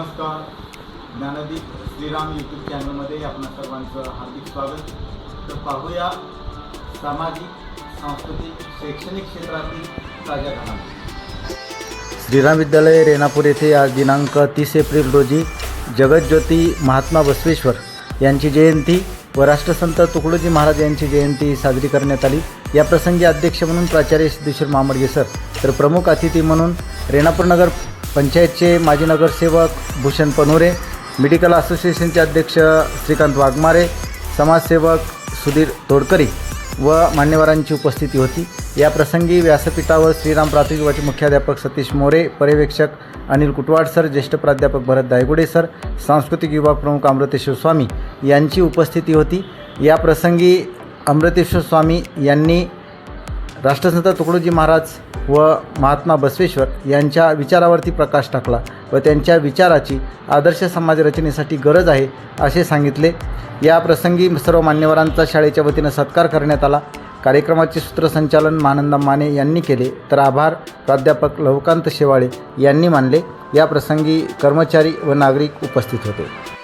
नमस्कार. ज्ञानदीप श्रीराम यूट्यूब चॅनलमध्ये आपणा सर्वांचं हार्दिक स्वागत. तर पाहूया सामाजिक सांस्कृतिक शैक्षणिक क्षेत्रातील ताज्या घडामोडी. श्रीराम विद्यालय रेणापूर येथे आज दिनांक तीस एप्रिल रोजी जगतज्योती महात्मा बसवेश्वर यांची जयंती व राष्ट्रसंत तुकडोजी महाराज यांची जयंती साजरी करण्यात आली. या प्रसंगी अध्यक्ष म्हणून प्राचार्य सिद्धेश्वर मामडगे सर तर प्रमुख अतिथी म्हणून रेणापूर नगर पंचायतचे माजी नगरसेवक भूषण पनोरे मेडिकल असोसिएशनचे अध्यक्ष श्रीकांत वाघमारे समाजसेवक सुधीर तोडकरी व मान्यवरांची उपस्थिती होती. या प्रसंगी व्यासपीठावर श्रीराम प्राथमिक वाचे मुख्याध्यापक सतीश मोरे पर्यवेक्षक अनिल कुटवाड सर ज्येष्ठ प्राध्यापक भरत दायगुडे सर सांस्कृतिक विभाग प्रमुख अमृतेश्वर स्वामी यांची उपस्थिती होती. या प्रसंगी अमृतेश्वर स्वामी यांनी राष्ट्रसंत तुकडोजी महाराज व महात्मा बसवेश्वर यांच्या विचारावरती प्रकाश टाकला व त्यांच्या विचाराची आदर्श समाज रचनेसाठी गरज आहे असे सांगितले. या प्रसंगी सर्व मान्यवरांचा शाळेच्या वतीनं सत्कार करण्यात आला. कार्यक्रमाचे सूत्रसंचालन मानंद माने यांनी केले. तर आभार. प्राध्यापक लवकांत शेवाळे यांनी मानले. या प्रसंगी कर्मचारी व नागरिक उपस्थित होते.